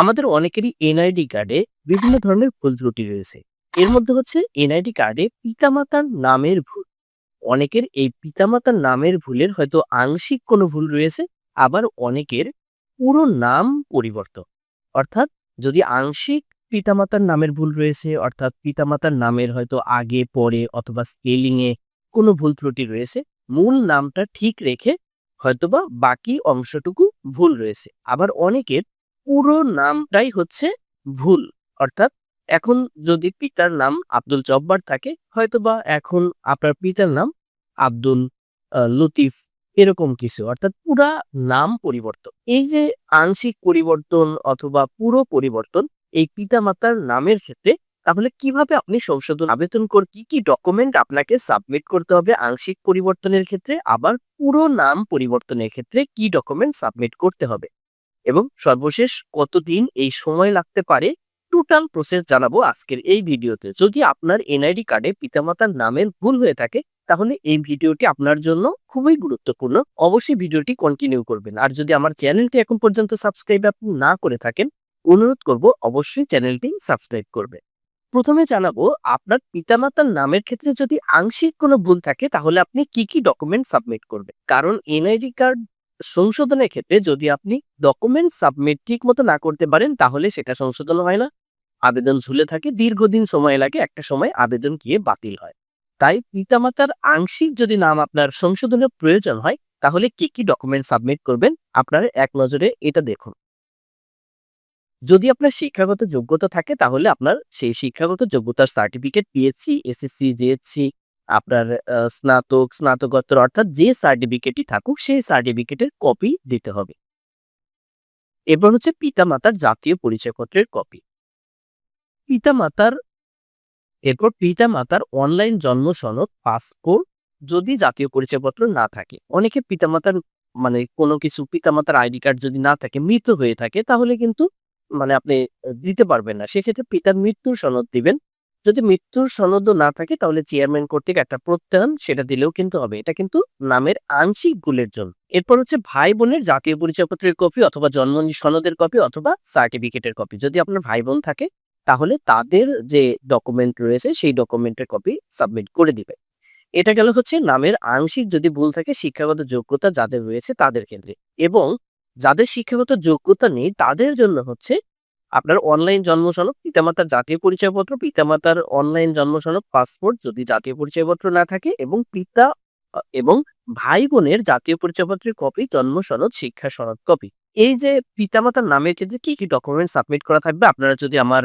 আমাদের অনেকেরই এনআইডি কার্ডে বিভিন্ন ধরনের ভুল ত্রুটি রয়েছে। এর মধ্যে হচ্ছে এনআইডি কার্ডে পিতামাতার নামের ভুল। অনেকের এই পিতামাতার নামের ভুলের হয়তো আংশিক কোনো ভুল রয়েছে, আবার অনেকের পুরো নাম পরিবর্তন। অর্থাৎ যদি আংশিক পিতামাতার নামের ভুল রয়েছে, অর্থাৎ পিতামাতার নামের হয়তো আগে, পরে অথবা স্পেলিং এ কোনো ভুল ত্রুটি রয়েছে, মূল নামটা ঠিক রেখে হয়তোবা বাকি অংশটুকু ভুল রয়েছে। আবার অনেকের পুরো নামটাই হচ্ছে ভুল। অর্থাৎ এখন যদি পিতার নাম আব্দুল জব্বার থাকে, হয়তোবা এখন আপনার পিতার নাম আব্দুল লতিফ এরকম কিছু। অর্থাৎ পুরা নাম পরিবর্তন। এই যে আংশিক পরিবর্তন অথবা পুরো পরিবর্তন এই পিতামাতার নামের ক্ষেত্রে, তাহলে কীভাবে আপনি সংশোধন, আবেদন কর, কি কি ডকুমেন্ট আপনাকে সাবমিট করতে হবে আংশিক পরিবর্তনের ক্ষেত্রে? আবার পুরো নাম পরিবর্তনের ক্ষেত্রে কি ডকুমেন্ট সাবমিট করতে হবে? এবং সর্বশেষ কতদিন এই সময় লাগতে পারে টোটাল প্রসেস জানাব আজকের এই ভিডিওতে। যদি আপনার এনআইডি কার্ডে পিতামাতার নামের ভুল হয়ে থাকে, তাহলে এই ভিডিওটি আপনার জন্য খুবই গুরুত্বপূর্ণ। অবশ্যই ভিডিওটি কন্টিনিউ করবেন। আর যদি আমার চ্যানেলটি এখন পর্যন্ত সাবস্ক্রাইব আপনি না করে থাকেন, অনুরোধ করব অবশ্যই চ্যানেলটি সাবস্ক্রাইব করবে। প্রথমে জানাব, আপনার পিতামাতার নামের ক্ষেত্রে যদি আংশিক কোনো ভুল থাকে, তাহলে আপনি কি কি ডকুমেন্ট সাবমিট করবেন? কারণ এনআইডি কার্ড সংশোধনের ক্ষেত্রে যদি আপনি ডকুমেন্ট সাবমিট ঠিক মতো না করতে পারেন, তাহলে সেটা সংশোধন হয় না। আবেদন ঝুলে থাকে, দীর্ঘদিন সময় লাগে, একটা সময় আবেদন গিয়ে বাতিল হয়। তাই পিতামাতার আংশিক যদি নাম আপনার সংশোধনের প্রয়োজন হয়, তাহলে কি কি ডকুমেন্ট সাবমিট করবেন, আপনার এক নজরে এটা দেখুন। যদি আপনার শিক্ষাগত যোগ্যতা থাকে, তাহলে আপনার সেই শিক্ষাগত যোগ্যতার সার্টিফিকেট পিএসসি এসএসসি জেএসসি আপনার স্নাতক, স্নাতকোত্তর অর্থাৎ যে সার্টিফিকেটই থাকুক, সেই সার্টিফিকেটের কপি দিতে হবে। এরপর হচ্ছে পিতামাতার জাতীয় পরিচয়পত্রের কপি পিতামাতার, এরপর পিতামাতার অনলাইন জন্ম সনদ পাসপোর্ট যদি জাতীয় পরিচয়পত্র না থাকে। অনেকে পিতামাতার মানে কোনো কিছু পিতামাতার আইডি কার্ড যদি না থাকে, মৃত হয়ে থাকে, তাহলে কিন্তু মানে আপনি দিতে পারবেন না। সেক্ষেত্রে পিতার মৃত্যুর সনদ দিবেন। যদি মৃত্যুর সনদও না থাকে, তাহলে চেয়ারম্যান কর্তৃক একটা প্রত্যয়ন সেটা দিলেও কিন্তু হবে। এটা কিন্তু নামের আংশিক গুলের জন্য। এরপর হচ্ছে ভাই বোনের জাতীয় পরিচয়পত্রের কপি অথবা জন্ম সনদের কপি অথবা সার্টিফিকেটের কপি। যদি আপনার ভাই বোন থাকে, তাহলে তাদের যে ডকুমেন্ট রয়েছে, সেই ডকুমেন্টের কপি সাবমিট করে দিবে। এটা গেল হচ্ছে নামের আংশিক যদি ভুল থাকে, শিক্ষাগত যোগ্যতা যাদের রয়েছে তাদের ক্ষেত্রে। এবং যাদের শিক্ষাগত যোগ্যতা নেই, তাদের জন্য হচ্ছে আপনার অনলাইন জন্ম সনদ পিতামাতার জাতীয় পরিচয়পত্র, পিতামাতার অনলাইন জন্ম সনদ পাসপোর্ট যদি জাতীয় পরিচয়পত্র না থাকে এবং পিতা, এবং ভাই বোনের জাতীয় পরিচয়পত্রের কপি জন্ম সনদ শিক্ষা সনদ কপি এই যে পিতামাতার নামের ক্ষেত্রে কি কি ডকুমেন্ট সাবমিট করা থাকবে? আপনারা যদি আমার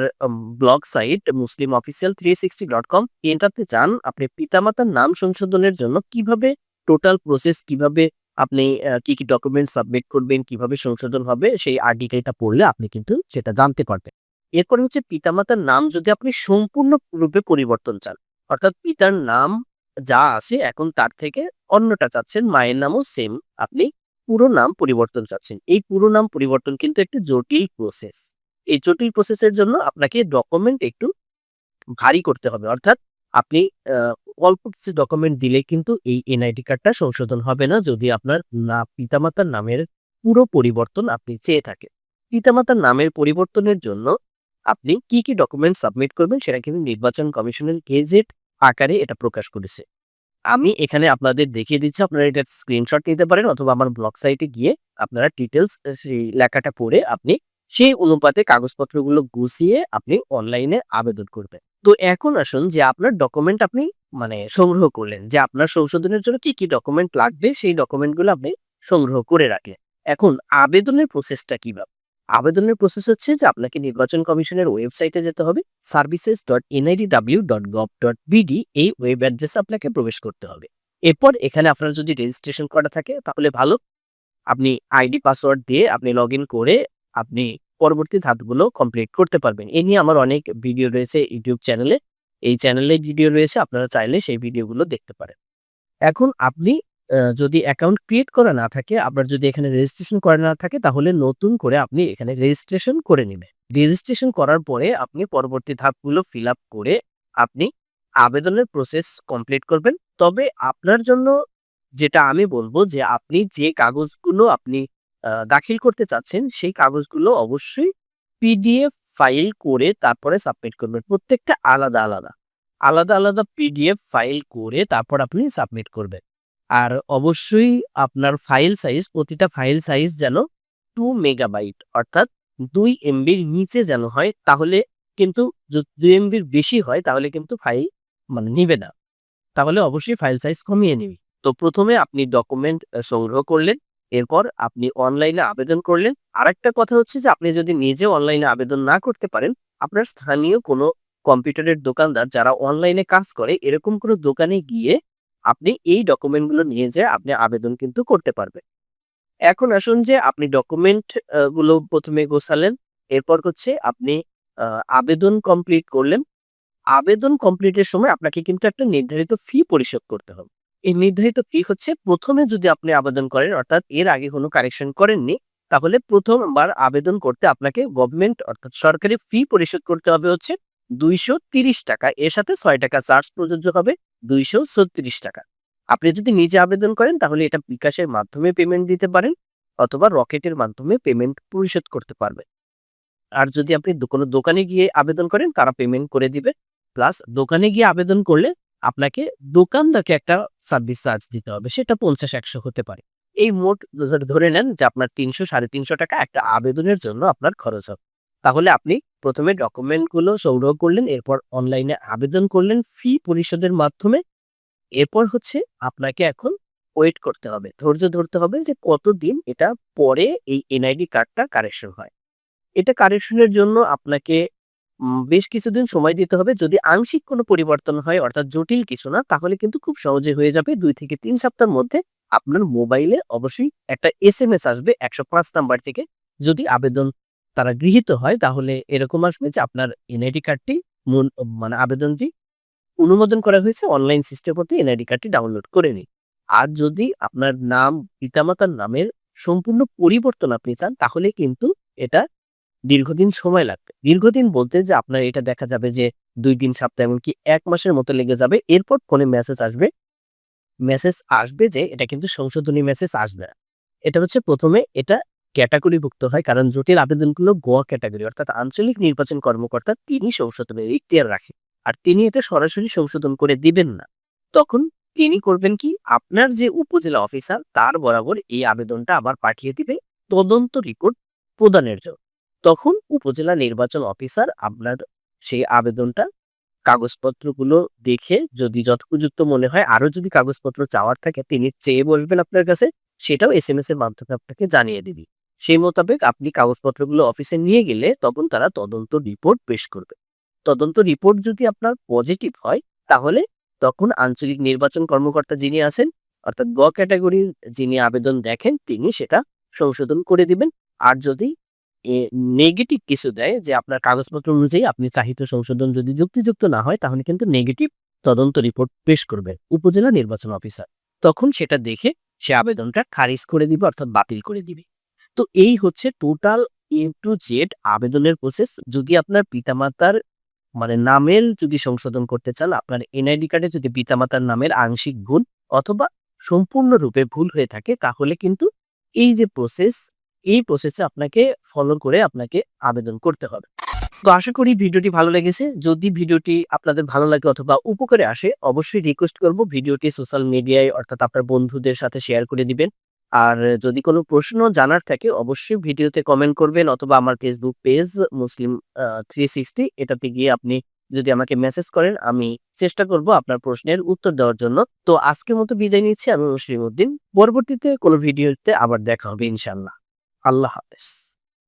blog site Muslim official three sixty dot com এটাতে চান আপনি পিতামাতার নাম সংশোধনের জন্য কীভাবে টোটাল প্রসেস কীভাবে আপনি কি কি ডকুমেন্ট সাবমিট করবেন, কীভাবে সংশোধন হবে, সেই আর্টিকেলটা পড়লে আপনি কিন্তু সেটা জানতে পারবেন। এরপরে হচ্ছে পিতামাতার নাম যদি আপনি সম্পূর্ণ রূপে পরিবর্তন চান, অর্থাৎ পিতার নাম যা আছে এখন তার থেকে অন্যটা চাচ্ছেন, মায়ের নামও সেম আপনি পুরো নাম পরিবর্তন চাচ্ছেন। এই পুরো নাম পরিবর্তন কিন্তু একটি জটিল প্রসেস এই জটিল প্রসেসের জন্য আপনাকে ডকুমেন্ট একটু ভারী করতে হবে, অর্থাৎ আপনি অল্প কিছু ডকুমেন্ট দিলে কিন্তু এই এনআইডি কার্ডটা সংশোধন হবে না যদি আপনার না, পিতামাতার নামের পুরো পরিবর্তন আপনি চেয়ে থাকেন। পিতামাতার নামের পরিবর্তনের জন্য আপনি কি কি ডকুমেন্ট সাবমিট করবেন সেটা কিন্তু নির্বাচন কমিশনের গেজেট আকারে এটা প্রকাশ করেছে। আমি এখানে আপনাদের দেখিয়ে দিচ্ছি, আপনারা এটা স্ক্রিনশট নিতে পারেন অথবা আমার ব্লগ সাইটে গিয়ে আপনারা ডিটেলস সেই লেখাটা পড়ে আপনি সেই অনুপাতে কাগজপত্রগুলো গুছিয়ে আপনি অনলাইনে আবেদন করবেন। তো এখন আসুন যে আপনার ডকুমেন্ট আপনি মানে সংগ্রহ করলেন, যে আপনার সংশোধনের জন্য কি কি ডকুমেন্ট লাগবে, সেই ডকুমেন্টগুলো আপনি সংগ্রহ করে রাখলেন। এখন আবেদনের প্রসেসটা কীভাবে আবেদনের প্রসেস হচ্ছে যে আপনাকে নির্বাচন কমিশনের ওয়েবসাইটে যেতে হবে services dot NIDW dot gov dot BD এই ওয়েব অ্যাড্রেসে আপনাকে প্রবেশ করতে হবে। এরপর এখানে আপনার যদি রেজিস্ট্রেশন করা থাকে, তাহলে ভালো। আপনি আইডি পাসওয়ার্ড দিয়ে আপনি লগ করে আপনি পরবর্তী ধাপগুলো কমপ্লিট করতে পারবেন। এ নিয়ে আমার অনেক ভিডিও রয়েছে ইউটিউব চ্যানেলে এই চ্যানেলে ভিডিও রয়েছে, আপনারা চাইলে সেই ভিডিওগুলো দেখতে পারেন। এখন আপনি যদি অ্যাকাউন্ট ক্রিয়েট করা না থাকে, আপনার যদি এখানে রেজিস্ট্রেশন করা না থাকে, তাহলে নতুন করে আপনি এখানে রেজিস্ট্রেশন করে নেবেন। রেজিস্ট্রেশন করার পরে আপনি পরবর্তী ধাপগুলো ফিল করে আপনি আবেদনের প্রসেস কমপ্লিট করবেন। তবে আপনার জন্য যেটা আমি বলব যে, আপনি যে কাগজগুলো আপনি দাখিল করতে চাচ্ছেন, সেই কাগজগুলো অবশ্যই পিডিএফ ফাইল করে তারপরে সাবমিট করবেন। প্রত্যেকটা আলাদা আলাদা। আলাদা আলাদা পিডিএফ ফাইল করে তারপর আপনি সাবমিট করবেন। আর অবশ্যই আপনার ফাইল সাইজ প্রতিটা ফাইল সাইজ যেন টু মেগাবাইট অর্থাৎ দুই এমবির নিচে যেন হয়, তাহলে কিন্তু দুই এমবির বেশি হয়, তাহলে কিন্তু ফাইল মানে নিবে না। তাহলে অবশ্যই ফাইল সাইজ কমিয়ে নিবি। তো প্রথমে আপনি ডকুমেন্ট সংগ্রহ করলেন। এরপর আপনি অনলাইনে আবেদন করলেন। আরেকটা কথা হচ্ছে যে, আপনি যদি নিজে অনলাইনে আবেদন না করতে পারেন, আপনার স্থানীয় কোনো কম্পিউটারের দোকানদার যারা অনলাইনে কাজ করে, এরকম কোনো দোকানে গিয়ে আপনি এই ডকুমেন্টগুলো নিয়ে যেয়ে আপনি আবেদন কিন্তু করতে পারবেন। এখন আসুন যে, আপনি ডকুমেন্টগুলো প্রথমে গোছালেন। এরপর হচ্ছে আপনি আবেদন কমপ্লিট করলেন। আবেদন কমপ্লিটের সময় আপনাকে কিন্তু একটা নির্ধারিত ফি পরিশোধ করতে হবে। এই নির্ধারিত ফি হচ্ছে প্রথমে যদি আপনি আবেদন করেন, অর্থাৎ এর আগে কোনো কারেকশন করেননি, তাহলে প্রথমবার আবেদন করতে আপনাকে গভর্নমেন্ট অর্থাৎ সরকারি ফি পরিশোধ করতে হবে হচ্ছে দুইশো টাকা। এর সাথে ছয় টাকা চার্জ প্রযোজ্য হবে দুইশো ছত্রিশ টাকা। আপনি যদি নিজে আবেদন করেন, তাহলে এটা বিকাশের মাধ্যমে পেমেন্ট দিতে পারেন, অথবা রকেটের মাধ্যমে পেমেন্ট পরিশোধ করতে পারবেন। আর যদি আপনি কোনো দোকানে গিয়ে আবেদন করেন, তারা পেমেন্ট করে দিবে। প্লাস দোকানে গিয়ে আবেদন করলে আপনাকে দোকানদারকে একটা সার্ভিস চার্জ দিতে হবে। সেটা পঞ্চাশ একশো হতে পারে। এই মোট ধরে- নেন যে আপনার তিনশো, সাড়ে তিনশো টাকা একটা আবেদনের জন্য আপনার খরচ হবে। তাহলে আপনি প্রথমে ডকুমেন্টগুলো সংগ্রহ করলেন, এরপর অনলাইনে আবেদন করলেন ফি পরিশোধের মাধ্যমে। এরপর হচ্ছে আপনাকে এখন ওয়েট করতে হবে। ধৈর্য ধরতে হবে যে কতদিন এটা পরে এই এনআইডি কার্ডটা কারেকশন হয়। এটা কারেকশনের জন্য আপনাকে বেশ কিছুদিন সময় দিতে হবে। যদি আংশিক কোনো পরিবর্তন হয়, অর্থাৎ জটিল কিছু না, তাহলে কিন্তু খুব সহজে হয়ে যাবে দুই থেকে তিন সপ্তাহের মধ্যে আপনার মোবাইলে অবশ্যই একটা এস এম এস আসবে একশো পাঁচ নাম্বার থেকে। যদি আবেদন তারা গৃহীত হয়, তাহলে এরকম আসবে যে আপনার এনআইডি কার্ডটি মানে আবেদনটি অনুমোদন করা হয়েছে, অনলাইন সিস্টেম হতে এনআইডি কার্ডটি ডাউনলোড করে নিন। আর যদি আপনার নাম, পিতামাতার নামের সম্পূর্ণ পরিবর্তন আপনি চান, তাহলে কিন্তু এটা দীর্ঘদিন সময় লাগবে। দীর্ঘদিন বলতে যে আপনার এটা দেখা যাবে যে দুই দিন সপ্তাহ এমনকি এক মাসের মতো লেগে যাবে, এরপর ফোনে মেসেজ আসবে। মেসেজ আসবে যে এটা কিন্তু সংশোধনী মেসেজ আসবে না। এটা হচ্ছে প্রথমে এটা ক্যাটাগরিভুক্ত হয়, কারণ জটিল আবেদনগুলো গোয়া ক্যাটাগরি অর্থাৎ আঞ্চলিক নির্বাচন কর্মকর্তা তিনি সংশোধনের ইখতিয়ার রাখেন আর তিনি এটা সরাসরি সংশোধন করে দিবেন না। তখন তিনি করবেন কি? আপনার যে উপজেলা অফিসার তার বরাবর এই আবেদনটা আবার পাঠিয়ে দিবে, তদন্ত রিপোর্ট প্রদানের জন্য। তখন উপজেলা নির্বাচন অফিসার আপনার সেই আবেদনটা কাগজপত্রগুলো দেখে যদি যথোপযুক্ত মনে হয় আরও যদি কাগজপত্র চাওয়ার থাকে, তিনি চেয়ে বসবেন আপনার কাছে, সেটাও এস এম এস এর মাধ্যমে আপনাকে জানিয়ে দিবি। সেই মোতাবেক আপনি কাগজপত্রগুলো অফিসে নিয়ে গেলে তখন তারা তদন্ত রিপোর্ট পেশ করবে। তদন্ত রিপোর্ট যদি আপনার পজিটিভ হয়, তাহলে তখন আঞ্চলিক নির্বাচন কর্মকর্তা যিনি আছেন, অর্থাৎ গ ক্যাটাগরির যিনি আবেদন দেখেন, তিনি সেটা সংশোধন করে দিবেন। আর যদি নেগেটিভ কিছু দেয় যে, আপনার কাগজপত্র অনুযায়ী আপনি চাহিত সংশোধন যদি যুক্তিযুক্ত না হয়, তাহলে কিন্তু নেগেটিভ তদন্ত রিপোর্ট পেশ করবে উপজেলা নির্বাচন অফিসার তখন সেটা দেখে সে আবেদনটা খারিজ করে দিবে, অর্থাৎ বাতিল করে দিবে। তো এই হচ্ছে টোটাল এ টু জেড আবেদনের প্রসেস যদি আপনার পিতামাতার মানে নামের যদি সংশোধন করতে চান, আপনার এনআইডি কার্ডে যদি পিতামাতার নামের আংশিক ভুল অথবা সম্পূর্ণরূপে ভুল হয়ে থাকে, তাহলে কিন্তু এই যে প্রসেস এই প্রসেসে আপনাকে ফলো করে আপনাকে আবেদন করতে হবে। তো আশা করি ভিডিওটি ভালো লেগেছে। যদি ভিডিওটি আপনাদের ভালো লাগে অথবা উপকারে আসে, অবশ্যই রিকোয়েস্ট করব ভিডিওটি সোশ্যাল মিডিয়ায় অর্থাৎ আপনার বন্ধুদের সাথে শেয়ার করে দিবেন। আর যদি কোনো প্রশ্ন জানার থাকে, অবশ্যই ভিডিওতে কমেন্ট করবেন অথবা আমার Facebook page Muslim three sixty এটাতে গিয়ে আপনি যদি আমাকে মেসেজ করেন, আমি চেষ্টা করব আপনার প্রশ্নের উত্তর দেওয়ার জন্য। তো আজকের মতো বিদায় নিচ্ছি। আমি মুসলিম উদ্দিন। পরবর্তীতে কোনো ভিডিওতে আবার দেখা হবে ইনশাল্লাহ আল্লাহ হাফেজ।